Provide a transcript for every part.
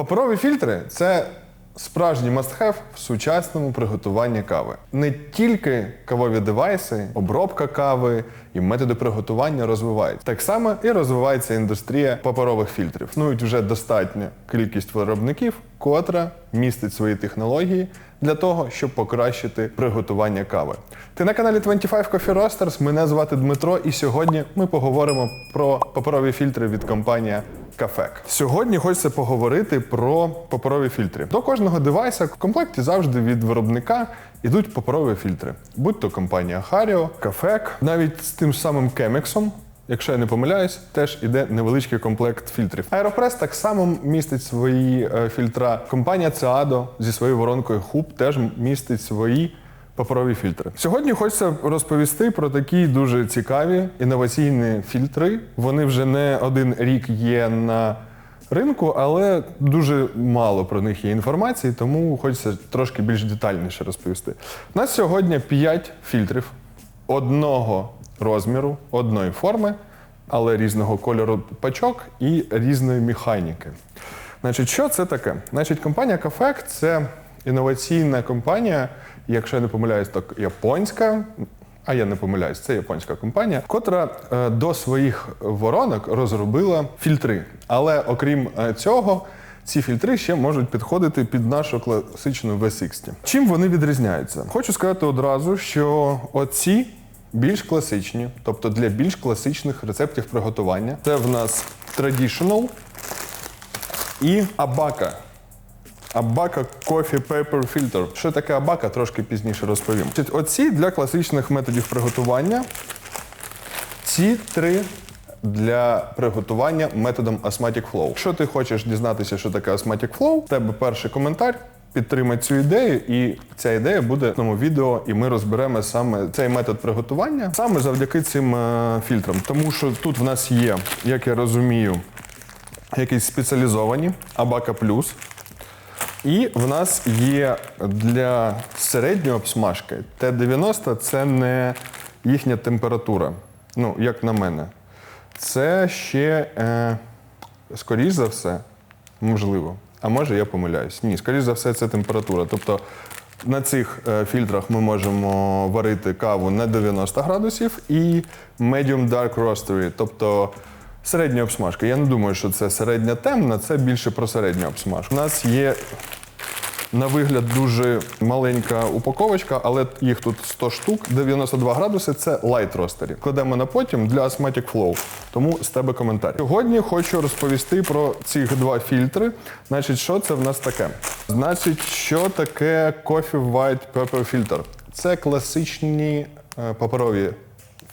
Паперові фільтри це справжній must-have в сучасному приготуванні кави. Не тільки кавові девайси, обробка кави і методи приготування розвиваються. Так само і розвивається індустрія паперових фільтрів. Існують вже достатня кількість виробників, котра містить свої технології для того, щоб покращити приготування кави. Ти на каналі 25 Coffee Roasters, Мене звати Дмитро, і сьогодні ми поговоримо про паперові фільтри від компанії Кафек. Сьогодні хочеться поговорити про паперові фільтри. До кожного девайса в комплекті завжди від виробника йдуть паперові фільтри. Будь то компанія Hario, Кафек, навіть з тим самим Кемексом. Якщо я не помиляюсь, теж іде невеличкий комплект фільтрів. Аеропрес так само містить свої е, фільтра. Компанія Ceado зі своєю воронкою Hub теж містить свої паперові фільтри. Сьогодні хочеться розповісти про такі дуже цікаві інноваційні фільтри. Вони вже не один рік є на ринку, але дуже мало про них є інформації, тому хочеться трошки більш детальніше розповісти. У нас сьогодні 5 фільтрів одного розміру, одної форми, але різного кольору пачок і різної механіки. Значить, що це таке? Значить, компанія Кафек це інноваційна компанія, якщо я не помиляюсь, так японська. А я не помиляюсь, це японська компанія, котра е, до своїх воронок розробила фільтри. Але окрім е, цього, ці фільтри ще можуть підходити під нашу класичну V60. Чим вони відрізняються? Хочу сказати одразу, що оці більш класичні, тобто для більш класичних рецептів приготування. Це в нас Traditional і Абака. Абака Coffee Paper Filter. Що таке абака, трошки пізніше розповім. Оці для класичних методів приготування. Ці три для приготування методом Asthmatic Flow. Якщо ти хочеш дізнатися, що таке Asthmatic Flow, в тебе перший коментар. Підтримай цю ідею, і ця ідея буде в цьому відео, і ми розберемо саме цей метод приготування саме завдяки цим е, фільтрам. Тому що тут в нас є, як я розумію, якісь спеціалізовані Абака Плюс. І в нас є для середньої обсмажки Т-90 це не їхня температура. Ну, як на мене. Це ще, е, скоріш за все, можливо. А може я помиляюсь. Ні, скоріш за все, це температура. Тобто на цих е, фільтрах ми можемо варити каву на 90 градусів і medium dark roastery, тобто середня обсмажка. Я не думаю, що це середня темна, це більше про середню обсмажку. У нас є на вигляд дуже маленька упаковочка, але їх тут 100 штук, 92 градуси це light roastery. Кладемо на потім для Asthmatic Flow. Тому з тебе коментар. Сьогодні хочу розповісти про ці два фільтри. Значить, що це в нас таке? Значить, що таке Coffee White Pepper Filter? Це класичні е, паперові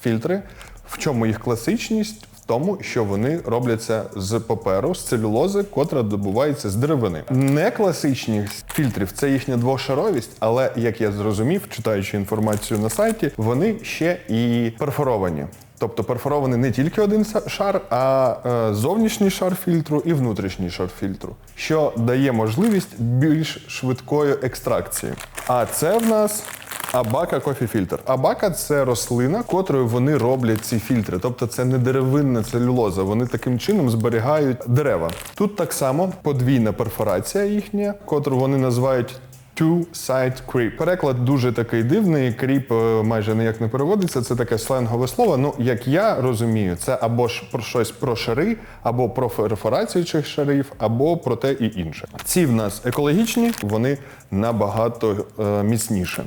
фільтри. В чому їх класичність? Тому, що вони робляться з паперу, з целюлози, котра добувається з деревини. Не класичність фільтрів це їхня двошаровість, але як я зрозумів, читаючи інформацію на сайті, вони ще і перфоровані. Тобто перфорований не тільки один шар, а е, зовнішній шар фільтру і внутрішній шар фільтру, що дає можливість більш швидкої екстракції. А це в нас Абака кофі фільтр. Абака це рослина, котрою вони роблять ці фільтри. Тобто це не деревинна целюлоза. Вони таким чином зберігають дерева. Тут так само подвійна перфорація їхня, котру вони називають Two-side creep. Переклад дуже такий дивний. Кріп е, майже ніяк не переводиться. Це таке сленгове слово. Ну, як я розумію, це або ж про щось про шари, або про перфорацію цих шарів, або про те і інше. Ці в нас екологічні, вони набагато е, міцніші.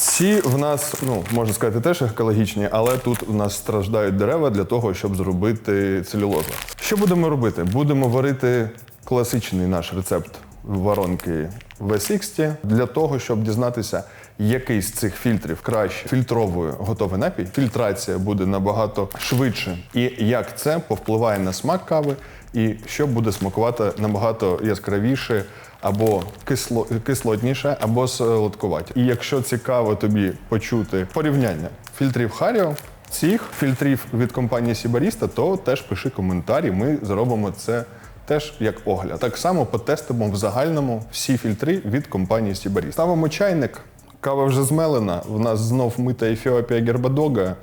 Ці в нас, ну можна сказати, теж екологічні, але тут у нас страждають дерева для того, щоб зробити целюлозу. Що будемо робити? Будемо варити класичний наш рецепт воронки V60 для того, щоб дізнатися, який з цих фільтрів краще фільтровує готовий напій. Фільтрація буде набагато швидше, і як це повпливає на смак кави, і що буде смакувати набагато яскравіше або кисло, кислотніше, або солодкуваті. І якщо цікаво тобі почути порівняння фільтрів Харіо, цих фільтрів від компанії Сібаріста, то теж пиши коментарі. Ми зробимо це теж як огляд. Так само потестимо в загальному всі фільтри від компанії Сібаріста. Ставимо чайник, кава вже змелена. В нас знов мита Ефіопія Гербадога.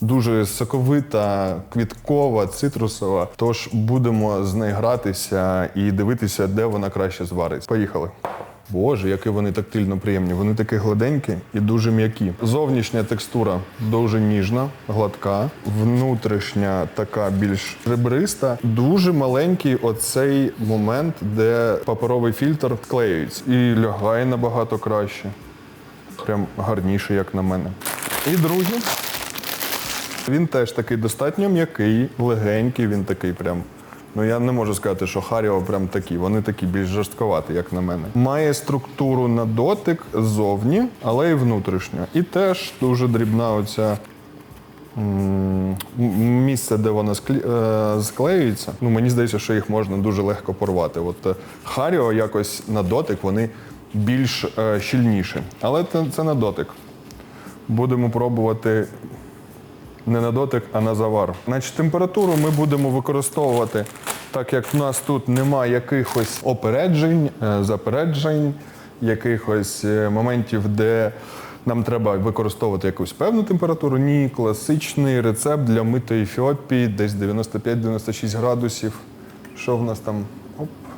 Дуже соковита, квіткова, цитрусова. Тож будемо з нею гратися і дивитися, де вона краще звариться. Поїхали. Боже, які вони тактильно приємні. Вони такі гладенькі і дуже м'які. Зовнішня текстура дуже ніжна, гладка, внутрішня така більш ребриста. Дуже маленький оцей момент, де паперовий фільтр клеюється. І лягає набагато краще. Прям гарніше, як на мене. І другий. Він теж такий достатньо м'який, легенький, він такий прям. Ну я не можу сказати, що Харіо прям такі. Вони такі більш жорстковаті, як на мене. Має структуру на дотик ззовні, але і внутрішньо. І теж дуже дрібна оця місце, де вона е, склеюється. Ну мені здається, що їх можна дуже легко порвати. От е, Харіо якось на дотик вони більш е, щільніші. Але це, це на дотик. Будемо пробувати не на дотик, а на завар. Значить, температуру ми будемо використовувати, так як в нас тут немає якихось опереджень, е, запереджень, якихось е, моментів, де нам треба використовувати якусь певну температуру. Ні, класичний рецепт для митої Ефіопії, десь 95-96 градусів. Що в нас там?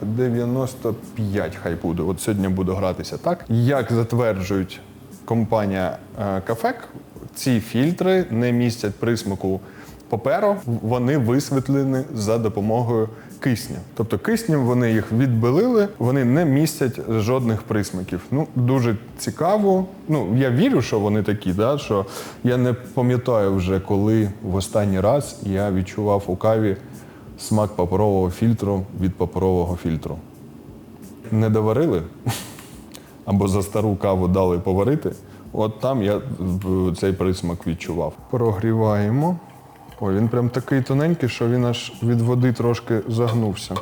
95 хай буде. От сьогодні буду гратися так. Як затверджують компанія е, Кафек, ці фільтри не містять присмаку паперу, вони висвітлені за допомогою кисня. Тобто киснем вони їх відбилили, вони не містять жодних присмаків. Ну, дуже цікаво. Ну, я вірю, що вони такі, да, що я не пам'ятаю вже, коли в останній раз я відчував у каві смак паперового фільтру від паперового фільтру. Не доварили або за стару каву дали поварити. От там я цей присмак відчував. Прогріваємо. Ой, він прям такий тоненький, що він аж від води трошки загнувся.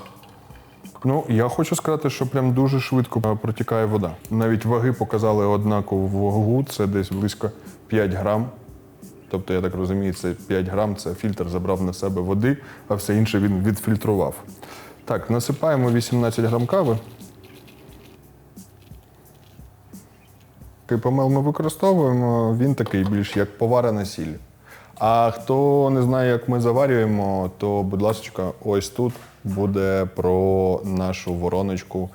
Ну, я хочу сказати, що прям дуже швидко е, протікає вода. Навіть ваги показали однакову вагу, це десь близько 5 грам. Тобто, я так розумію, це 5 грам, це фільтр забрав на себе води, а все інше він відфільтрував. Так, насипаємо 18 грам кави. Помел ми використовуємо, він такий більш як поварена сіль. А хто не знає, як ми заварюємо, то, будь ласка, ось тут буде про нашу вороночку,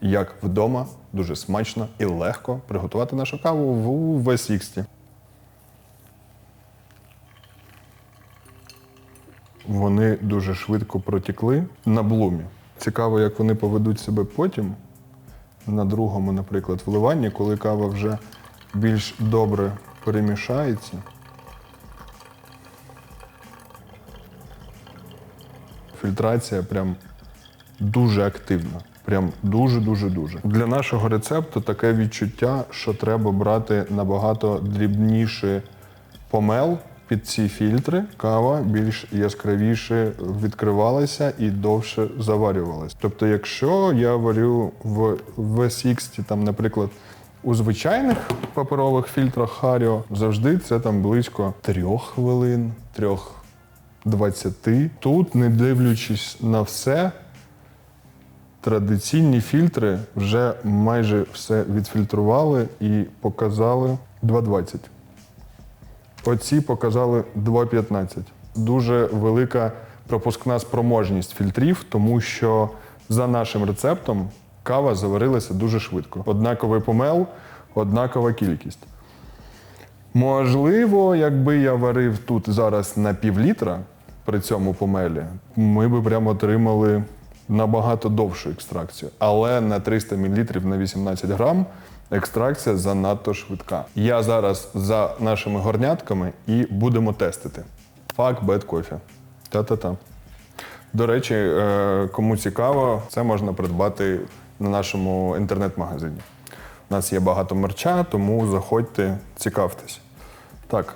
як вдома, дуже смачно і легко приготувати нашу каву в V60. Вони дуже швидко протікли на блумі. Цікаво, як вони поведуть себе потім на другому, наприклад, вливанні, коли кава вже більш добре перемішається. Фільтрація прям дуже активна. Прям дуже-дуже дуже. Для нашого рецепту таке відчуття, що треба брати набагато дрібніший помел під ці фільтри. Кава більш яскравіше відкривалася і довше заварювалася. Тобто, якщо я варю в V60, там, наприклад, у звичайних паперових фільтрах Харіо, завжди це там близько трьох хвилин, трьох 20. Тут, не дивлячись на все, традиційні фільтри вже майже все відфільтрували і показали 2,20. Оці показали 2,15. Дуже велика пропускна спроможність фільтрів, тому що за нашим рецептом кава заварилася дуже швидко. Однаковий помел, однакова кількість. Можливо, якби я варив тут зараз на півлітра при цьому помелі, ми би прямо отримали набагато довшу екстракцію. Але на 300 мл на 18 грам екстракція занадто швидка. Я зараз за нашими горнятками і будемо тестити. Фак бед кофі. Та-та-та. До речі, е, кому цікаво, це можна придбати на нашому інтернет-магазині. У нас є багато мерча, тому заходьте, цікавтесь. Так.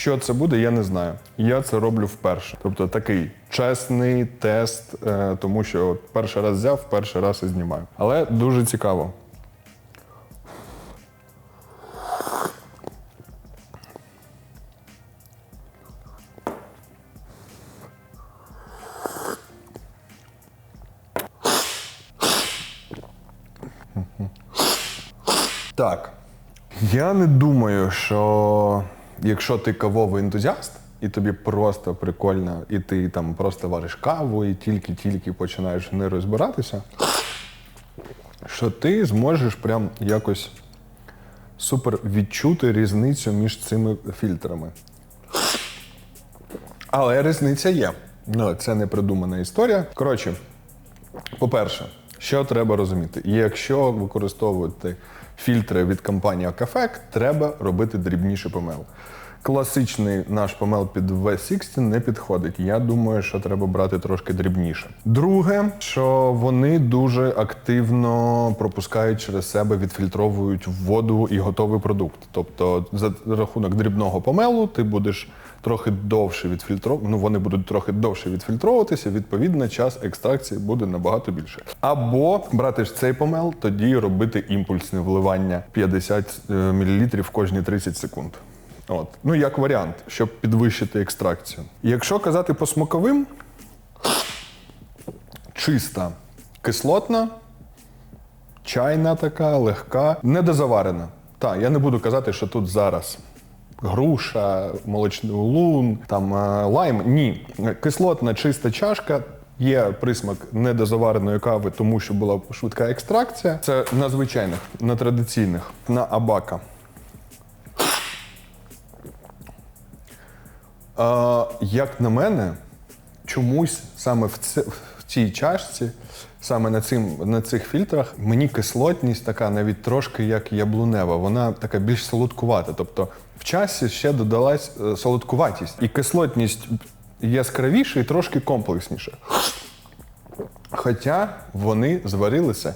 Що це буде, я не знаю. Я це роблю вперше. Тобто такий чесний тест, е, тому що перший раз взяв, перший раз і знімаю. Але дуже цікаво. Так. Я не думаю, що якщо ти кавовий ентузіаст, і тобі просто прикольно, і ти там просто вариш каву і тільки-тільки починаєш не розбиратися, що ти зможеш прям якось супер відчути різницю між цими фільтрами. Але різниця є. Ну, це не придумана історія. Коротше, по-перше, що треба розуміти? Якщо використовувати фільтри від компанії Акафек, треба робити дрібніший помел. Класичний наш помел під V60 не підходить. Я думаю, що треба брати трошки дрібніше. Друге, що вони дуже активно пропускають через себе, відфільтровують воду і готовий продукт. Тобто, за рахунок дрібного помелу ти будеш трохи довше відфільтров... ну вони будуть трохи довше відфільтровуватися, відповідно, час екстракції буде набагато більше. Або брати ж цей помел, тоді робити імпульсне вливання 50 мл кожні 30 секунд. От. Ну, як варіант, щоб підвищити екстракцію. Якщо казати по смаковим, чиста кислотна, чайна така, легка, недозаварена. Так, я не буду казати, що тут зараз груша, молочний улун, там е, лайм. Ні. Кислотна чиста чашка. Є присмак недозавареної кави, тому що була швидка екстракція. Це на звичайних, на традиційних, на абака. А, як на мене, чомусь саме в, це, в цій чашці, саме на, цим, на цих фільтрах, мені кислотність така навіть трошки як яблунева. Вона така більш солодкувата. Тобто в часі ще додалась е, солодкуватість. І кислотність яскравіша і трошки комплексніша. Хоча вони зварилися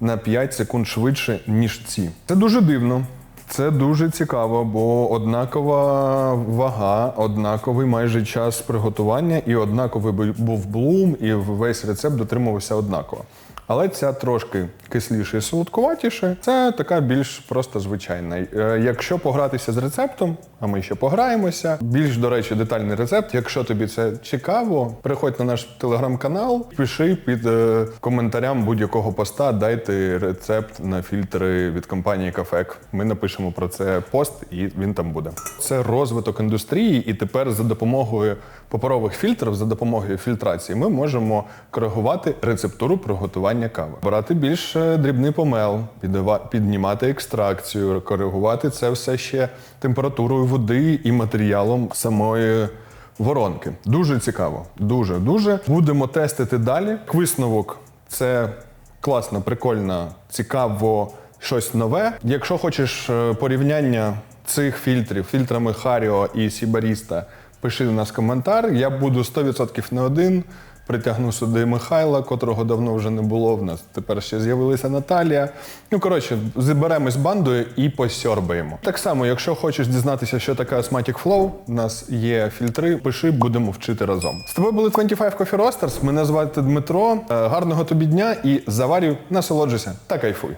на 5 секунд швидше, ніж ці. Це дуже дивно. Це дуже цікаво, бо однакова вага, однаковий майже час приготування, і однаковий був блум, і весь рецепт дотримувався однаково. Але ця трошки кисліша і солодкуватіша, це така більш просто звичайна. Е, Якщо погратися з рецептом, а ми ще пограємося. Більш, до речі, детальний рецепт. Якщо тобі це цікаво, приходь на наш телеграм-канал, пиши під е, коментарям будь-якого поста, дайте рецепт на фільтри від компанії Кафек. Ми напишемо про це пост, і він там буде. Це розвиток індустрії, і тепер за допомогою паперових фільтрів, за допомогою фільтрації, ми можемо коригувати рецептуру приготування кави, брати більш е, дрібний помел, піднімати екстракцію, коригувати це все ще температурою води і матеріалом самої воронки. Дуже цікаво. Дуже дуже. Будемо тестити далі. Висновок це класно, прикольно, цікаво, щось нове. Якщо хочеш е, порівняння цих фільтрів, фільтрами Харіо і Сібаріста, пиши у нас коментар. Я буду 100% не один. Притягну сюди Михайла, котрого давно вже не було. В нас тепер ще з'явилася Наталія. Ну, коротше, зберемось бандою і посьорбаємо. Так само, якщо хочеш дізнатися, що таке Asthmatic Flow, у нас є фільтри, пиши, будемо вчити разом. З тобою були 25 Coffee Roasters. Мене звати Дмитро. Е, Гарного тобі дня і заварю, насолоджуйся та кайфуй.